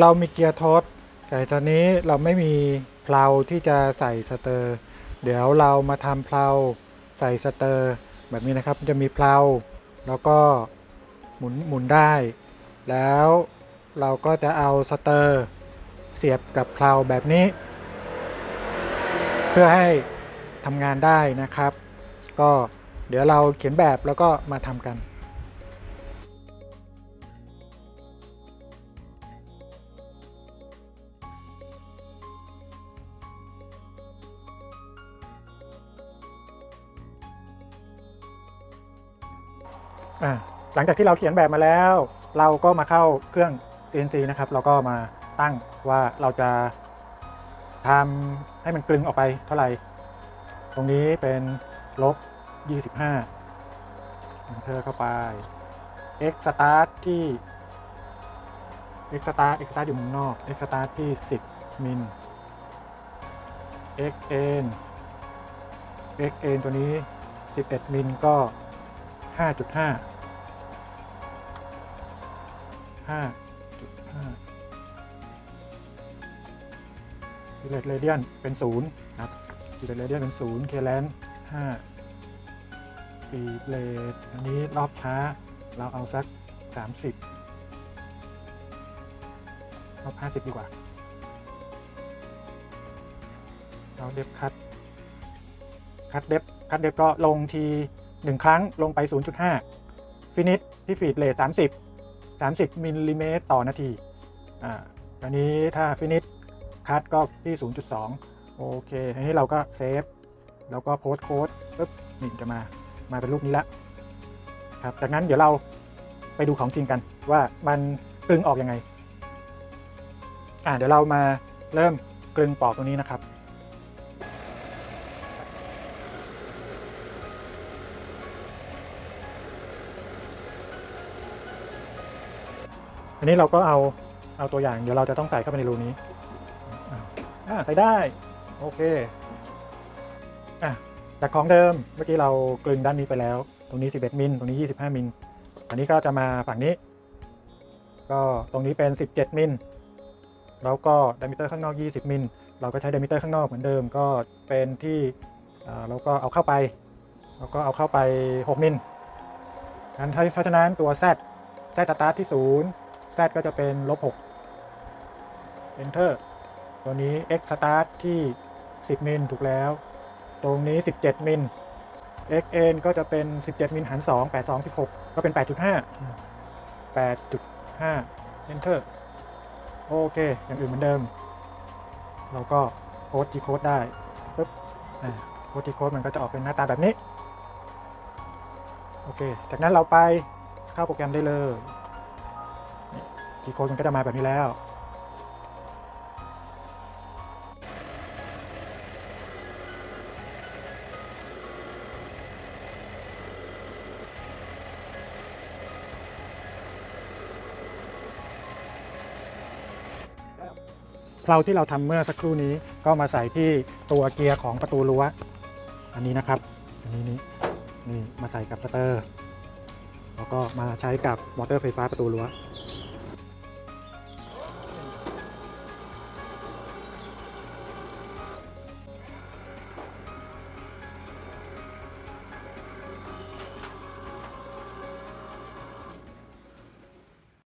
เรามีเกียร์ทดแต่ตอนนี้เราไม่มีเพลาที่จะใส่สเตอร์ เดี๋ยวเรามาทำเพลาใส่สเตอร์ แบบนี้นะครับจะมีเพลาแล้วก็หมุนหมุนได้ แล้วเราก็จะเอาสเตอร์เสียบกับเพลาแบบนี้ เพื่อให้ทำงานได้นะครับ ก็เดี๋ยวเราเขียนแบบแล้วก็มาทำกัน หลังจากที่เราเขียนแบบมาแล้ว เราก็มาเข้าเครื่อง CNC นะครับเราก็มาตั้งว่าเราจะทำให้มันกลึงออกไปเท่าไหร่ ตรงนี้เป็นลบ 25 enter เข้าไป x start ที่ x start x start อยู่มุมนอก x start ที่ 10 มิล x n x n ตัวนี้ 11 มิลก็ 5.5 5.5กิเลตเรเดียนเป็นศูนย์ครับกิเลตเรเดียนเป็นศูนย์เคแลน5ปีเลตอันนี้รอบช้า เราเอาสัก 30รอบ50 ดีกว่า เราเดฟคัด คัดเดฟคัดเดฟก็ลงที 1 ครั้งลงไป 0.5 ฟินิชที่ฟีดเลท30 30มิลลิเมตรต่อนาที อ่าอันนี้ถ้าฟินิชคัดก็ที่ 0.2 โอเคอันนี้เราก็เซฟ แล้วก็โพสต์โค้ดปุ๊บนี่จะมา มาเป็นรูปนี้ละครับ จากนั้นเดี๋ยวเราไปดูของจริงกันว่ามันกลึงออกยังไง อ่าเดี๋ยวเรามาเริ่มกลึงปอกตรงนี้นะครับ อันนี้เราก็เอาเอาตัวอย่างเดี๋ยวเราจะต้องใส่เข้าไปในรูนี้อ่าใส่ได้ โอเคอะจากของเดิมเมื่อกี้เรากลึงด้านนี้ไปแล้ว ตรงนี้ 11 มิลตรงนี้ 25 มิลอันนี้ก็จะมาฝั่งนี้ ก็ตรงนี้เป็น 17 มิลแล้วก็ดิมิเตอร์ข้างนอก 20 มิลเราก็ใช้ดิมิเตอร์ข้างนอกเหมือนเดิมก็เป็นที่อ่าเราก็เอาเข้าไปแล้วก็เอาเข้าไป 6 มิลงั้นถ้าเพราะฉะนั้นตัว Z Z สตาร์ทที่ 0 Z ก็จะเป็นลบ6 Enter ตัวนี้ X start ที่ 10 มิลถูกแล้ว ตรงนี้ 17 มิล XN ก็จะเป็น 17 มิลหาร2 8 2 16 ก็เป็น 8.5 8.5 Enter โอเค อย่างอื่นเหมือนเดิม เราก็โค้ด G code ได้ปึ๊บโค้ด G code มันก็จะออกเป็นหน้าตาแบบนี้ โอเค จากนั้นเราไปเข้าโปรแกรมได้เลย G code มันก็จะมาแบบนี้แล้ว เพลาที่เราทำเมื่อสักครู่นี้ก็มาใส่ที่ตัวเกียร์ของประตูรั้ว อันนี้นะครับ อันนี้นี่นี่มาใส่กับสเตอร์ แล้วก็มาใช้กับมอเตอร์ไฟฟ้าประตูรั้ว